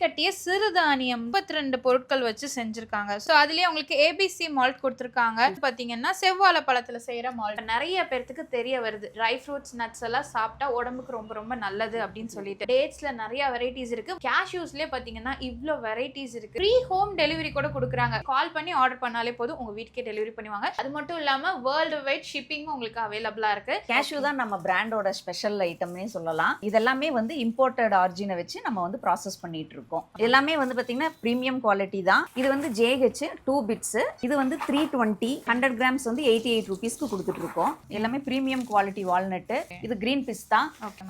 கட்டிய சிறுதானியம் முப்பத்தி ரெண்டு பொருட்கள் வச்சு செஞ்சிருக்காங்க. ஸோ அதுலயே உங்களுக்கு ஏபிசி மால்ட் கொடுத்துருக்காங்க. பாத்தீங்கன்னா செவ்வாழை பழத்துல செய்யற மால்ட் நிறைய பேர்த்துக்கு தெரிய வருது. ட்ரை ஃப்ரூட்ஸ் நட்ஸ் எல்லாம் சாப்பிட்டா உடம்புக்கு ரொம்ப ரொம்ப நல்லது அப்படின்னு சொல்லிட்டு. டேட்ஸ்ல நிறைய வெரைட்டிஸ் இருக்கு. கேஷ்யூஸ்லயே பாத்தீங்கன்னா இவ்வளோ வெரைட்டிஸ் இருக்கு. ஃப்ரீ ஹோம் டெலிவரி கூட கொடுக்குறாங்க. கால் பண்ணி ஆர்டர் பண்ணாலே போதும். உங்க வீட்டுக்கே டெலிவரி பண்ணுவாங்க. அது மட்டும் இல்லாம வேர்ல்டு வைட் ஷிப்பிங்கும் உங்களுக்கு அவைலபிளா இருக்கு. கேஷ்யூ தான் நம்ம பிராண்டோட ஸ்பெஷல் ஐட்டம்னே சொல்லலாம். இதெல்லாமே வந்து இம்போர்ட்டட் ஆர்ஜினை வச்சு நம்ம வந்து ப்ராசஸ் பண்ணிட்டு இருக்கோம். எல்லாமே வந்து பாத்தீங்கன்னா ப்ரீமியம் குவாலிட்டி தான். இது வந்து ஜேஹெச் டூ பிட்ஸ் இது வந்து த்ரீ டுவெண்ட்டி ஹண்ட்ரட் கிராம்ஸ் வந்து எயிட்டி எயிட் ருபீஸ்க்கு கொடுத்துட்டு இருக்கோம் எல்லாமே ப்ரீமியம் குவாலிட்டி வால்நட்டு இது கிரீன் பிஸ்தா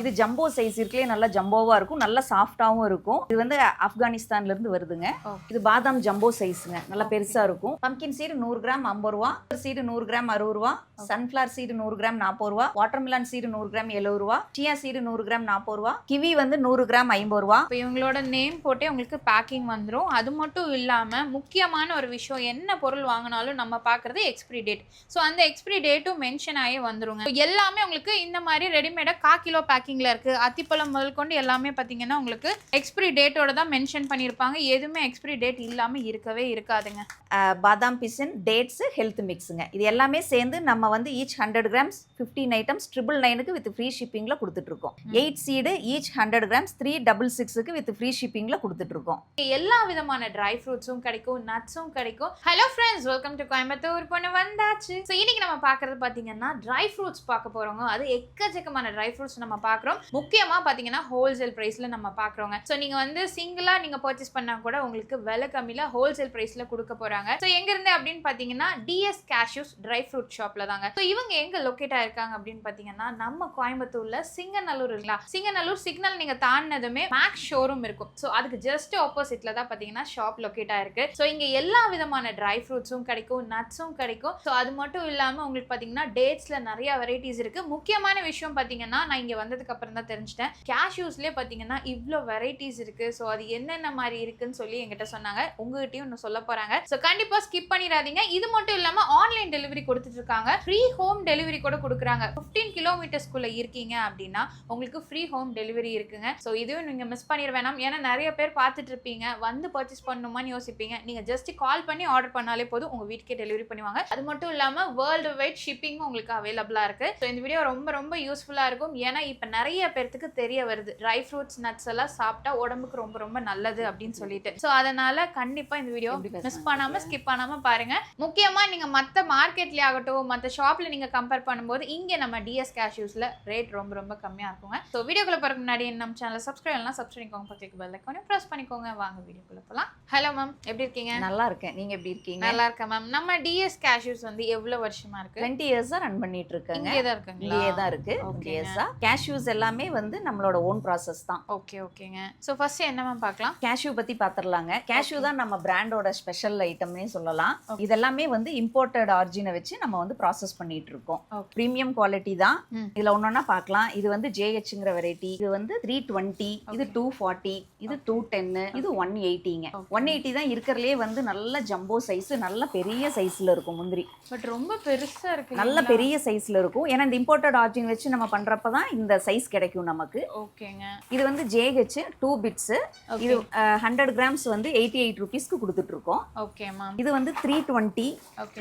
இது ஜம்போ சைஸ் இருக்குலே நல்லா ஜம்போவா இருக்கும். நல்லா சாஃப்டாவும் இருக்கும். இது வந்து ஆப்கானிஸ்தான்ல இருந்து வருதுங்க. இது பாதாம் ஜம்போ சைஸுங்க நல்லா பெருசா இருக்கும். பம்கின் சீடு நூறு கிராம் ஐம்பது ரூபா. சீடு நூறு கிராம் அறுபது ரூபா. சன்ஃபிளவர் சீடு நூறு கிராம் நாற்பது ரூபா. வாட்டர்மிலான் சீடு நூறு கிராம் எழுபது ரூபா. சியா சீடு நூறு கிராம் நாற்பது ரூபா. கிவி வந்து நூறு கிராம் ஐம்பது ரூபா. இவங்களோட நேம் போட்டே உங்களுக்கு பேக்கிங் வந்துடும் அது மட்டும் இல்லாமல் முக்கியமான ஒரு விஷயம் என்ன பொருள் வாங்கினாலும் நம்ம பார்க்குறது எக்ஸ்பிரி டேட் ஸோ அந்த எக்ஸ்பிரி டேட்டும் மென்ஷன் ஆகி வந்துருங்க. எல்லாமே உங்களுக்கு இந்த மாதிரி ரெடிமேடாக கா கிலோ பேக்கிங்கில் இருக்குது அத்திப்பழம் முதல் கொண்டு எல்லாமே பார்த்தீங்கன்னா உங்களுக்கு எக்ஸ்பிரி டேட்டோட தான் மென்ஷன் பண்ணியிருப்பாங்க. எதுவுமே எக்ஸ்பிரி டேட் இல்லாமல் இருக்கவே இருக்காதுங்க. பாதாம் பிசின் டேட்ஸ் ஹெல்த் மிக்ஸுங்க இது எல்லாமே சேர்ந்து நம்ம வந்து each hundred grams fifteen items triple நைனுக்கு வித் ஃப்ரீ ஷிப்பிங்கில் கொடுத்துட்டு இருக்கோம். Eight seed each hundred grams three double சிக்ஸுக்கு வித் ஃப்ரீ ஷிப்பிங்கில் கொடுத்துட்ருக்கோம். எல்லா விதமான ட்ரை ஃப்ரூட்ஸும் கிடைக்கும் நட்ஸும் கிடைக்கும். Hello friends welcome to Coimbatore பொண்ணு வந்தாச்சு. ஸோ இன்னைக்கு நம்ம பார்க்குறது பார்த்தீங்கன்னா ட்ரை ஃப்ரூட்ஸ் பார்க்க போறோங்க. அது எக்கச்சக்கமான ட்ரை ஃப்ரூட்ஸ் நம்ம பார்க்குறோம். முக்கியமாக பார்த்தீங்கன்னா ஹோல்சேல் ப்ரைஸில் நம்ம பார்க்குறோங்க. ஸோ நீங்கள் வந்து சிங்கிளாக நீங்கள் பர்ச்சேஸ் பண்ணால் கூட உங்களுக்கு விலை கம்மியில் ஹோல்சேல் ப்ரைஸில் கொடுக்க போகிறாங்க ஸோ எங்கேருந்து அப்படின்னு பார்த்தீங்கன்னா டிஎஸ் கேஷ்யூஸ் ட்ரை ஃப்ரூட் ஷாப்பில் தாங்க. ஸோ இவங்க எங்கே லொக்கேட் ஆயிருக்காங்க அப்படின்னு பார்த்தீங்கன்னா நம்ம கோயம்புத்தூர்ல சிங்கநல்லூர் இருக்குங்களா? சிங்கநல்லூர் சிக்னல் நீங்க தாண்டினதுமே மேக்ஸ் ஷோரூம் இருக்கும். ஸோ ஸோ அதுக்கு ஜஸ்ட் ஆப்போசிட்ல தான் பார்த்தீங்கன்னா ஷாப் லொக்கேட் ஆயிருக்கு. ஸோ இங்கே எல்லா விதமான ட்ரை ஃப்ரூட்ஸும் கிடைக்கும் நட்ஸும் கிடைக்கும். ஸோ அது மட்டும் இல்லாமல் உங்களுக்கு பார்த்தீங்கன்னா டேட்ஸில் நிறைய வெரைட்டிஸ் இருக்கு. முக்கியமான விஷயம் பார்த்தீங்கன்னா நான் இங்கே வந்ததுக்கு அப்புறம் தான் தெரிஞ்சிட்டேன். கேஷ்யூஸ்லேயே பார்த்தீங்கன்னா இவ்வளோ வெரைட்டிஸ் இருக்கு. ஸோ அது என்னென்ன மாதிரி இருக்குன்னு சொல்லி எங்கிட்ட சொன்னாங்க. உங்ககிட்டயும் இன்னும் சொல்ல போறாங்க. ஸோ கண்டிப்பாக ஸ்கிப் பண்ணிடாதீங்க. இது மட்டும் இல்லாமல் ஆன்லைன் டெலிவரி கொடுத்துட்டு இருக்காங்க. ஃப்ரீ ஹோம் டெலிவரி கூட கொடுக்குறாங்க. ஃபிஃப்டீன் கிலோமீட்டர்ஸ்குள்ளே இருக்கீங்க அப்படின்னா உங்களுக்கு ஃப்ரீ ஹோம் டெலிவரி இருக்குங்க. ஸோ இதுவும் நீங்கள் மிஸ் பண்ணிட வேணாம். ஏன்னா நிறைய பேர் பார்த்துட்டு இருப்பீங்க. வந்து பர்ச்சேஸ் பண்ணணுமான்னு யோசிப்பீங்க. நீங்க ஜஸ்ட் கால் பண்ணி ஆர்டர் பண்ணாலே போதும். உங்க வீட்டுக்கே டெலிவரி பண்ணுவாங்க. அது மட்டும் இல்லாம வேர்ல்டு வைட் ஷிப்பிங்கும் உங்களுக்கு அவைலபிளா இருக்கு. ஸோ இந்த வீடியோ ரொம்ப ரொம்ப யூஸ்ஃபுல்லா இருக்கும். ஏன்னா இப்ப நிறைய பேர்த்துக்கு தெரிய வருது. ட்ரை ஃப்ரூட்ஸ் நட்ஸ் எல்லாம் சாப்பிட்டா உடம்புக்கு ரொம்ப ரொம்ப நல்லது அப்படின்னு சொல்லிட்டு. ஸோ அதனால கண்டிப்பா இந்த வீடியோ மிஸ் பண்ணாம ஸ்கிப் பண்ணாம பாருங்க. முக்கியமா நீங்க மத்த மார்க்கெட்லயே ஆகட்டும் மத்த ஷாப்ல நீங்க கம்பேர் பண்ணும்போது இங்க நம்ம டிஎஸ் கேஷ்யூஸ்ல ரேட் ரொம்ப ரொம்ப கம்மியா இருக்குங்க. ஸோ வீடியோக்குள்ள போறதுக்கு முன்னாடி நம்ம சேனல் சப்ஸ்கிரைப் எல்லாம் சப்ஸ்கிரைப் பக்கத்துக்கு பெல் ஐக்கானே ப்ரெஸ் பண்ணிக்கோங்க. வாங்க வீடியோக்குள்ள போலாம். ஹலோ மேம் எப்படி இருக்கீங்க? நல்லா இருக்கேன். நீங்க எப்படி இருக்கீங்க? நல்லா இருக்கேன் மேம் நம்ம டிஎஸ் கேஷ்யூஸ் வந்து எவ்வளவு வருஷமா இருக்கு? டுவெண்ட்டி இயர்ஸா ரன் பண்ணிட்டு இருக்கேங்க. இங்கே தான் இருக்குங்களா? இங்கேயே தான் இருக்கு. கேஷ்யூஸ் எல்லாமே வந்து நம்மளோட ஓன் ப்ராசஸ் தான். ஓகே ஓகேங்க ஸோ ஃபர்ஸ்ட் என்ன மேம் பார்க்கலாம்? கேஷ்யூ பத்தி பாத்திரலாங்க. கேஷ்யூ தான் நம்ம பிராண்டோட ஸ்பெஷல் ஐட்டம்னே சொல்லலாம். இதெல்லாமே வந்து இம்போர்ட்டட் ஆர்ஜினை வச்சு நம்ம வந்து ப்ராசஸ் பண்ணிட்டு இருக்கோம். ப்ரீமியம் குவாலிட்டி தான். இதுல ஒன்னொன்னா பார்க்கலாம். இது வந்து ஜேஹெச்ங்கிற வெரைட்டி இது வந்து த்ரீ டுவெண்ட்டி இது டூ ஃபார்ட்டி இது டூ டென்னு இது ஒன் எயிட்டிங்க. ஒன் எயிட்டி தான் இருக்கிறதுலே வந்து நல்ல ஜம்போ சைஸ் நல்ல பெரிய சைஸ்ல இருக்கும் முந்திரி. பட் ரொம்ப பெருசா இருக்கு நல்ல பெரிய சைஸ்ல இருக்கும். ஏன்னா இந்த இம்போர்ட்டட் ஆர்ஜின் வச்சு நம்ம பண்றப்ப தான் இந்த சைஸ் கிடைக்கும் நமக்கு. ஓகேங்க. இது வந்து ஜேஹெச் டூ பிட்ஸ். இது ஹண்ட்ரட் கிராம்ஸ் வந்து எயிட்டி எயிட் ருபீஸ்க்கு கொடுத்துட்டு இருக்கோம் ஓகே மேம் இது வந்து த்ரீ டுவெண்ட்டி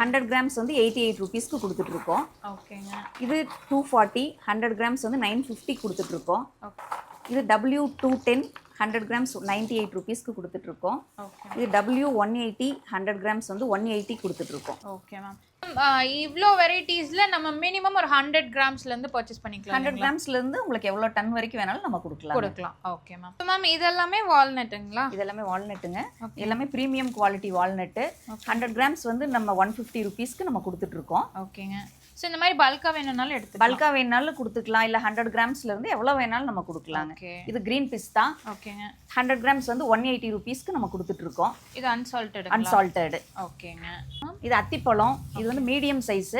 ஹண்ட்ரட் கிராம்ஸ் வந்து எயிட்டி எயிட் ருபீஸ்க்கு கொடுத்துட்டு இருக்கோம் ஓகேங்க இது டூ ஃபார்ட்டி ஹண்ட்ரட் கிராம்ஸ் வந்து நைன் ஃபிஃப்டி கொடுத்துட்டு இருக்கோம் ஓகே இது W two ten hundred grams ninety eight ருபீஸ்க்கு கொடுத்துட்டு இருக்கோம் ஓகே இது W one eighty hundred grams வந்து ஒன் எயிட்டி கொடுத்துட்டு இருக்கோம் ஓகே மேம் இவ்வளோ வெரைட்டிஸ்ல நம்ம மினிமம் ஒரு ஹண்ட்ரட் கிராம்ஸ்ல இருந்து பர்ச்சேஸ் பண்ணிக்கலாம் ஹண்ட்ரட் கிராம்ஸ்ல இருந்து உங்களுக்கு எவ்வளவு டன் வரைக்கும் வேணாலும் நம்ம கொடுக்கலாம். கொடுக்கலாம். ஓகே மேம் மேம் இதெல்லாமே வால்நட்டுங்களா இதெல்லாமே வால்நட்டுங்க. எல்லாமே premium quality walnut. Hundred grams வந்து நம்ம ஒன் ஃபிஃப்டி ருபீஸ்க்கு நம்ம கொடுத்துட்டு இருக்கோம் ஓகேங்க ஸோ இந்த மாதிரி பல்கா வேணும்னாலும் எடுத்துக்கலாம். பல்கா வேணாலும் கொடுத்துக்கலாம். இல்ல ஹண்ட்ரட் கிராம்ஸ்ல இருந்து எவ்வளவு வேணாலும் நம்ம கொடுக்கலாங்க. இது கிரீன் பிஸ்தா ஓகேங்க ஹண்ட்ரட் கிராம்ஸ் வந்து ஒன் எயிட்டி ருபீஸ்க்கு நம்ம கொடுத்துட்டு இருக்கோம். இது அன்சால்ட்டட் அன்சால்டட் ஓகேங்க இது அத்திப்பழம். இது வந்து மீடியம் சைஸ்.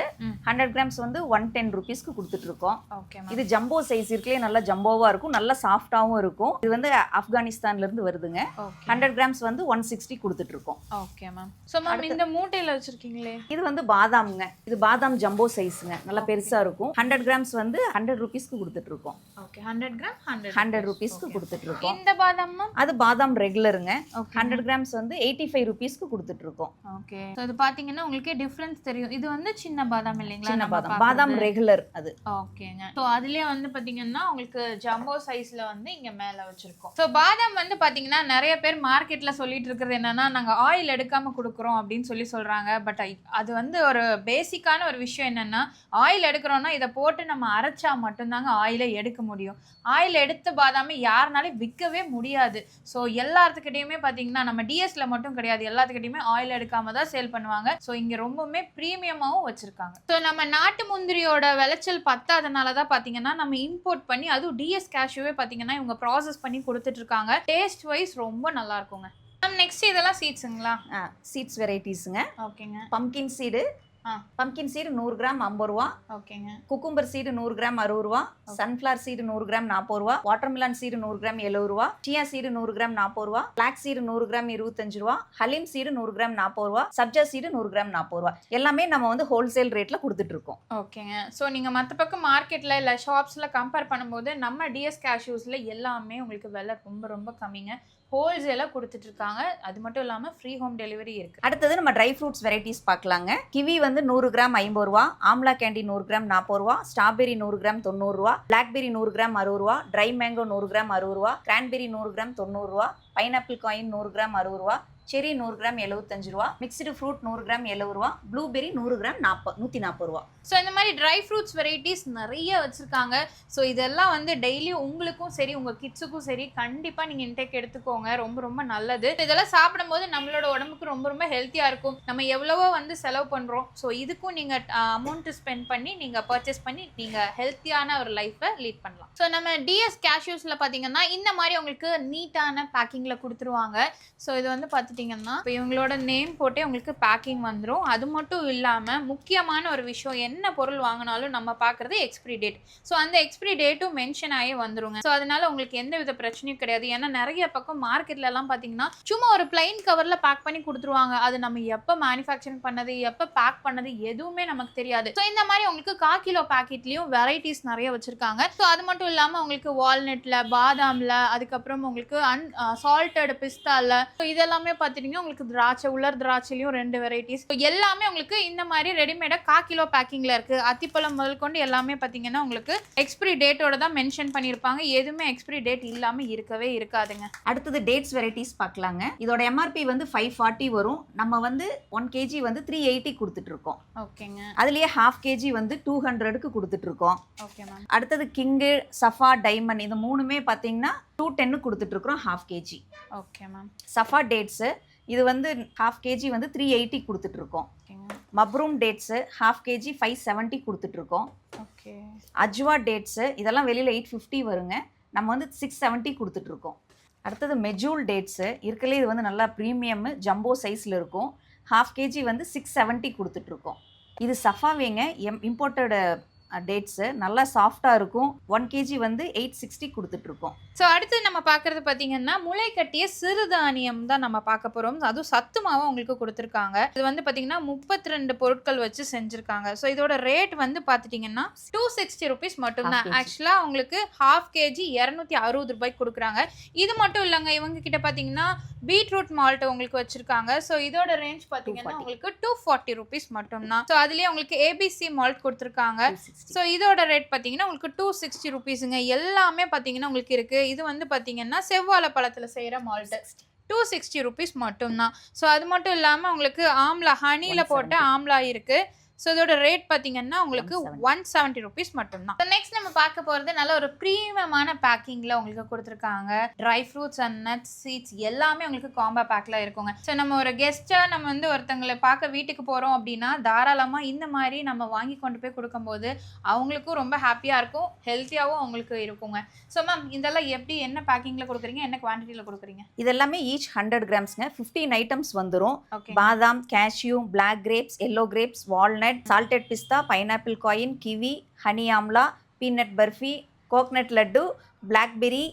ஹண்ட்ரட் கிராம்ஸ் வந்து ஒன் டென் ருபீஸ்க்கு கொடுத்துட்டு இருக்கோம். ஓகே இது ஜம்போ சைஸ் இருக்குலே நல்லா ஜம்போவா இருக்கும். நல்லா சாஃப்டாவும் இருக்கும். இது வந்து ஆப்கானிஸ்தான்ல இருந்து வருதுங்க. ஹண்ட்ரட் கிராம்ஸ் வந்து ஒன் சிக்ஸ்டி கொடுத்துட்டு இருக்கோம். ஓகே மேம் ஸோ மேம் இந்த மூட்டையில் வச்சிருக்கீங்களே? இது வந்து பாதாம்ங்க. இது பாதாம் ஜம்போ சைஸ் சைஸுங்க நல்லா பெருசா இருக்கும். ஹண்ட்ரட் கிராம்ஸ் வந்து ஹண்ட்ரட் ருபீஸ்க்கு கொடுத்துட்டு இருக்கோம் okay hundred gram hundred hundred ருபீஸ்க்கு கொடுத்துட்டு இருக்கோம் இந்த பாதாம் அது பாதாம் ரெகுலருங்க ஹண்ட்ரட் கிராம்ஸ் வந்து எயிட்டி ஃபைவ் ருபீஸ்க்கு கொடுத்துட்டு இருக்கோம் ஓகே ஸோ இது பார்த்தீங்கன்னா உங்களுக்கே டிஃப்ரென்ஸ் தெரியும். இது வந்து சின்ன பாதாம் இல்லைங்களா? சின்ன பாதாம். பாதாம்? ரெகுலர் அது. ஓகேங்க ஸோ அதுலயே வந்து பாத்தீங்கன்னா உங்களுக்கு ஜம்போ சைஸ்ல வந்து இங்க மேல வச்சிருக்கோம். ஸோ பாதாம் வந்து பாத்தீங்கன்னா நிறைய பேர் மார்க்கெட்ல சொல்லிட்டு இருக்கிறது என்னன்னா நாங்க ஆயில் எடுக்காம கொடுக்குறோம் அப்படின்னு சொல்லி சொல்றாங்க. பட் அது வந்து ஒரு பேசிக்கான ஒரு விஷயம் என்னன்னா ஆயில் எடுக்கிறோம்னா இதை போட்டு நம்ம அரைச்சா மட்டும்தாங்க ஆயிலை எடுக்க முடியும். ஆயில் எடுத்த பாதாமை யாருனாலும் விற்கவே முடியாது. ஸோ எல்லாத்துக்கிட்டையுமே பார்த்தீங்கன்னா நம்ம டிஎஸ்ல மட்டும் கிடையாது. எல்லாத்துக்கிட்டையுமே ஆயில் எடுக்காம தான் சேல் பண்ணுவாங்க. ஸோ இங்க ரொம்பவுமே ப்ரீமியமாகவும் வச்சிருக்காங்க. ஸோ நம்ம நாட்டு முந்திரியோட விளைச்சல் பத்தாதனால தான் பார்த்தீங்கன்னா நம்ம இம்போர்ட் பண்ணி அதுவும் டிஎஸ் கேஷ்யூவே பார்த்தீங்கன்னா இவங்க ப்ராசஸ் பண்ணி கொடுத்துட்டு இருக்காங்க டேஸ்ட் வைஸ் ரொம்ப நல்லா இருக்குங்க மேம் நெக்ஸ்ட் இதெல்லாம் சீட்ஸுங்களா சீட்ஸ் வெரைட்டிஸுங்க ஓகேங்க பம்கின் சீடு. பம்கின் சீடு நூறு கிராம் ஐம்பது ரூபா. ஓகேங்க. குக்கும்பர் சீடு நூறு கிராம் அறுபது ரூபா. சன்ஃப்ளவர் சீடு நூறு கிராம் நாற்பது ரூபா. வாட்டர்மிலான் சீடு நூறு கிராம் எழுபது ரூபா. சியா சீடு நூறு கிராம் நாற்பது ரூபா. பிளாக் சீடு நூறு கிராம் இருபத்தஞ்சு ரூபா. ஹலீம் சீடு நூறு கிராம் நாற்பது ரூபா. சப்ஜா சீடு நூறு கிராம் நாற்பது ரூபா. எல்லாமே நம்ம வந்து ஹோல்சேல் ரேட்ல கொடுத்துட்டு இருக்கோம். ஓகேங்க. ஸோ நீங்கள் மற்ற பக்கம் மார்க்கெட்டில் இல்லை ஷாப்ஸில் கம்பேர் பண்ணும்போது நம்ம டிஎஸ் கேஷ்யூஸில் எல்லாமே உங்களுக்கு விலை ரொம்ப ரொம்ப கம்மிங்க. ஹோல்சேலாக கொடுத்துட்டு இருக்காங்க. அது மட்டும் இல்லாமல் ஃப்ரீ ஹோம் டெலிவரி இருக்குது அடுத்தது நம்ம ட்ரை ஃப்ரூட்ஸ் வெரைட்டிஸ் பார்க்கலாங்க. கிவி வந்து நூறு கிராம் ஐம்பது ரூபா ஆம்லா கேண்டி நூறு கிராம் நாற்பது ரூபா ஸ்ட்ராபெரி நூறு கிராம் தொண்ணூறு ரூபா பிளாக்பெரி நூறு கிராம் அறுபது ரூபா ட்ரை மேங்கோ நூறு கிராம் அறுபது ரூபா கிரான்பெரி நூறு கிராம் தொண்ணூறு ரூபா பைனாப்பிள் காயின் நூறு கிராம் அறுபது ரூபா செரி நூறு கிராம் எழுபத்தஞ்சு ரூபா. மிக்ஸ்டு ஃப்ரூட் நூறு கிராம் எழுபது ரூபா. ப்ளூபெரி நூறு கிராம் நாற்பது நூற்றி நாற்பது ரூபா. ஸோ இந்த மாதிரி ட்ரை ஃப்ரூட்ஸ் வெரைட்டிஸ் நிறைய வச்சுருக்காங்க. ஸோ இதெல்லாம் வந்து டெய்லி உங்களுக்கும் சரி உங்கள் கிட்ஸுக்கும் சரி கண்டிப்பாக நீங்கள் இன்டேக் எடுத்துக்கோங்க. ரொம்ப ரொம்ப நல்லது. இதெல்லாம் சாப்பிடும்போது நம்மளோட உடம்புக்கு ரொம்ப ரொம்ப ஹெல்த்தியாக இருக்கும். நம்ம எவ்வளவோ வந்து செலவு பண்ணுறோம் ஸோ இதுக்கும் நீங்கள் அமௌண்ட்டு ஸ்பெண்ட் பண்ணி நீங்கள் பர்ச்சேஸ் பண்ணி நீங்கள் ஹெல்த்தியான ஒரு லைஃப்பை லீட் பண்ணலாம். ஸோ நம்ம டிஎஸ் கேஷ்யூஸில் பார்த்தீங்கன்னா இந்த மாதிரி உங்களுக்கு நீட்டான பேக்கிங்கில் கொடுத்துருவாங்க. ஸோ இது வந்து பார்த்து பார்த்துட்டிங்கன்னா இப்போ இவங்களோட நேம் போட்டே உங்களுக்கு பேக்கிங் வந்துடும் அது மட்டும் இல்லாமல் முக்கியமான ஒரு விஷயம் என்ன பொருள் வாங்கினாலும் நம்ம பார்க்குறது எக்ஸ்பிரி டேட் ஸோ அந்த எக்ஸ்பிரி டேட்டும் மென்ஷன் ஆகி வந்துருங்க. ஸோ அதனால உங்களுக்கு எந்த வித பிரச்சனையும் கிடையாது. ஏன்னா நிறைய பக்கம் மார்க்கெட்ல எல்லாம் பார்த்தீங்கன்னா சும்மா ஒரு பிளைன் கவரில் பேக் பண்ணி கொடுத்துருவாங்க. அது நம்ம எப்போ மேனுஃபேக்சரிங் பண்ணது எப்போ பேக் பண்ணது எதுவுமே நமக்கு தெரியாது. ஸோ இந்த மாதிரி உங்களுக்கு கா கிலோ பேக்கெட்லேயும் வெரைட்டிஸ் நிறைய வச்சுருக்காங்க. ஸோ அது மட்டும் இல்லாமல் உங்களுக்கு வால்நட்டில் பாதாமில் அதுக்கப்புறம் உங்களுக்கு அன் சால்ட்டட் பிஸ்தாவில் ஸோ இதெல்லாமே பார்த்துட்டிங்கன்னா உங்களுக்கு திராட்சை உலர் திராட்சையிலையும் ரெண்டு வெரைட்டிஸ் எல்லாமே உங்களுக்கு இந்த மாதிரி ரெடிமேடாக கா கிலோ பேக்கிங்கில் இருக்குது அத்திப்பழம் முதல் கொண்டு எல்லாமே பார்த்தீங்கன்னா உங்களுக்கு எக்ஸ்பிரி டேட்டோட தான் மென்ஷன் பண்ணியிருப்பாங்க எதுவுமே எக்ஸ்பிரி டேட் இல்லாமல் இருக்கவே இருக்காதுங்க. அடுத்தது டேட்ஸ் வெரைட்டிஸ் பார்க்கலாங்க. இதோட எம்ஆர்பி வந்து ஃபைவ் ஃபார்ட்டி வரும். நம்ம வந்து ஒன் கேஜி வந்து த்ரீ எயிட்டி கொடுத்துட்டு இருக்கோம் ஓகேங்க. அதுலயே ஹாஃப் கேஜி வந்து டூ ஹண்ட்ரடுக்கு கொடுத்துட்டு இருக்கோம் ஓகே மேம். அடுத்தது கிங்கு சஃபா டைமண்ட் இந்த மூணுமே பார்த்தீங்கன்னா டூ டென்னு கொடுத்துட்டு இருக்கிறோம் ஹாஃப் கேஜி ஓகே மேம் சஃபா டேட்ஸு இது வந்து ஹாஃப் கேஜி வந்து த்ரீ எயிட்டி ஓகேங்க Mabroom dates half KG five seventy கொடுத்துட்டு இருக்கோம் ஓகே அஜ்வா டேட்ஸு இதெல்லாம் வெளியில் எயிட் ஃபிஃப்டி வருங்க. நம்ம வந்து சிக்ஸ் செவன்ட்டி கொடுத்துட்ருக்கோம் அடுத்தது மெஜூல் டேட்ஸு இருக்கலே இது வந்து நல்லா ப்ரீமியம் ஜம்போ சைஸில் இருக்கும். ஹாஃப் கேஜி வந்து சிக்ஸ் செவன்ட்டி கொடுத்துட்ருக்கோம் இது சஃபாவேங்க எம் இம்போர்ட்டட் டேட்ஸு நல்லா சாஃப்டாக இருக்கும். ஒன் கேஜி வந்து எயிட் சிக்ஸ்டி கொடுத்துட்ருக்கோம். ஸோ அடுத்து நம்ம பார்க்குறது பார்த்தீங்கன்னா முளை கட்டிய சிறுதானியம் தான் நம்ம பார்க்க போகிறோம் அதுவும் சத்து மாவை உங்களுக்கு கொடுத்துருக்காங்க. இது வந்து பார்த்தீங்கன்னா முப்பத்தி ரெண்டு பொருட்கள் வச்சு செஞ்சுருக்காங்க. ஸோ இதோட ரேட் வந்து பார்த்துட்டிங்கன்னா டூ சிக்ஸ்டி ருபீஸ் மட்டும்தான். ஆக்சுவலாக உங்களுக்கு ஹாஃப் கேஜி இரநூத்தி அறுபது ரூபாய்க்கு கொடுக்குறாங்க. இது மட்டும் இல்லைங்க இவங்க கிட்ட பார்த்தீங்கன்னா பீட்ரூட் மால்ட் உங்களுக்கு வச்சிருக்காங்க. ஸோ இதோட ரேஞ்ச் பார்த்தீங்கன்னா 240. உங்களுக்கு டூ ஃபார்ட்டி ருபீஸ் மட்டும்தான். ஸோ அதுலேயே உங்களுக்கு ஏபிசி மால்ட் கொடுத்துருக்காங்க. ஸோ இதோட ரேட் பார்த்தீங்கன்னா உங்களுக்கு டூ சிக்ஸ்டி ருபீஸுங்க எல்லாமே பார்த்தீங்கன்னா உங்களுக்கு இருக்குது இது வந்து பார்த்தீங்கன்னா செவ்வாழை பழத்தில் செய்கிற மால்ட்டு டூ சிக்ஸ்டி ருபீஸ் மட்டும்தான். ஸோ அது மட்டும் இல்லாமல் உங்களுக்கு ஆம்லா ஹனியில் போட்ட 170. ஆம்லா இருக்குது ஸோ இதோட ரேட் பார்த்தீங்கன்னா உங்களுக்கு 170. ஒன் செவன்ட்டி ருபீஸ் மட்டும்தான். நெக்ஸ்ட் நம்ம பார்க்க போகிறது நல்ல ஒரு ப்ரீமியமான பேக்கிங்கில் உங்களுக்கு கொடுத்துருக்காங்க. Dry fruits and nuts seeds எல்லாமே உங்களுக்கு காம்போ பேக்கில் இருக்குங்க. ஸோ நம்ம ஒரு கெஸ்ட்டாக நம்ம வந்து ஒருத்தங்களை பார்க்க வீட்டுக்கு போகிறோம் அப்படின்னா தாராளமாக இந்த மாதிரி நம்ம வாங்கி கொண்டு போய் கொடுக்கும்போது அவங்களுக்கும் ரொம்ப ஹாப்பியாக இருக்கும் ஹெல்த்தியாகவும் அவங்களுக்கு இருக்குங்க. ஸோ மேம் இதெல்லாம் எப்படி என்ன பேக்கிங்கில் கொடுக்குறீங்க? என்ன குவான்டிட்டியில் கொடுக்குறீங்க? இது எல்லாமே ஈச் ஹண்ட்ரட் கிராம்ஸ்ங்க ஃபிஃப்டீன் ஐட்டம்ஸ் வந்துடும் பாதாம் cashew black grapes yellow grapes walnut salted பிஸ்தா pineapple coin kiwi honey amla peanut barfi coconut laddu blackberry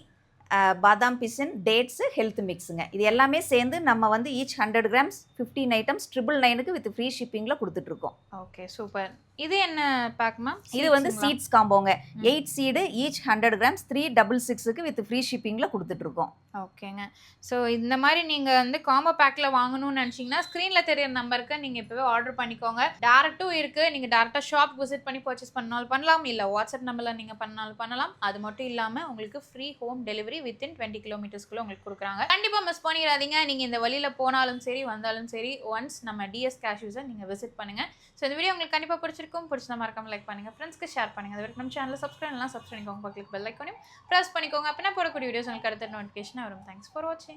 பாதாம் பிசன் டேட்ஸு ஹெல்த் மிக்ஸுங்க இது எல்லாமே சேர்ந்து நம்ம வந்து each hundred grams fifteen items triple நைனுக்கு வித் ஃப்ரீ ஷிப்பிங்கில் கொடுத்துட்ருக்கோம் ஓகே சூப்பர் இது என்ன பேக் மேம் இது வந்து seeds காம்போங்க eight seed each hundred grams three double சிக்ஸுக்கு வித் ஃப்ரீ ஷிப்பிங்கில் கொடுத்துட்டு இருக்கோம் ஓகேங்க ஸோ இந்த மாதிரி நீங்கள் வந்து காம்போ பேக்கில் வாங்கணும்னு நினச்சிங்கன்னா ஸ்க்ரீனில் தெரியிற நம்பருக்கு நீங்கள் இப்போவே ஆர்டர் பண்ணிக்கோங்க. டேரெக்டும் இருக்குது நீங்கள் டேரெக்டாக ஷாப் விசிட் பண்ணி பர்ச்சேஸ் பண்ணாலும் பண்ணலாம். இல்லை வாட்ஸ்அப் நம்பரில் நீங்கள் பண்ணாலும் பண்ணலாம். அது மட்டும் இல்லாமல் உங்களுக்கு free home delivery within twenty கிலோமீட்டர்ஸ்க்குள்ளே உங்களுக்கு கொடுக்குறாங்க. கண்டிப்பாக மிஸ் பண்ணிடாதீங்க. நீங்கள் இந்த வழியில் போனாலும் சரி வந்தாலும் சரி ஒன்ஸ் நம்ம டிஎஸ் கேஷ்யூஸை நீங்கள் விசிட் பண்ணுங்கள் ஸோ இந்த வீடியோ உங்களுக்கு கண்டிப்பாக பிடிச்சிருக்கும் பிடிச்சா மறக்காம லைக் பண்ணுங்கள் ஃப்ரெண்ட்ஸ்க்கு ஷேர் பண்ணுங்கள் அது வரைக்கும் நம்ம சேனலில் சப்ஸ்கிரைப் எல்லாம் சப்ஸ்கிரைப் பண்ணிக்கோங்க. கிளிக் பெல் லைக் பண்ணி ப்ரெஸ் பண்ணிக்கோங்க அப்படின்னா போடக்கூடிய வீடியோஸ் உங்களுக்கு அடுத்த நோட்டிஃபிகேஷன் வரும். தேங்க்ஸ் ஃபார் வாட்சிங்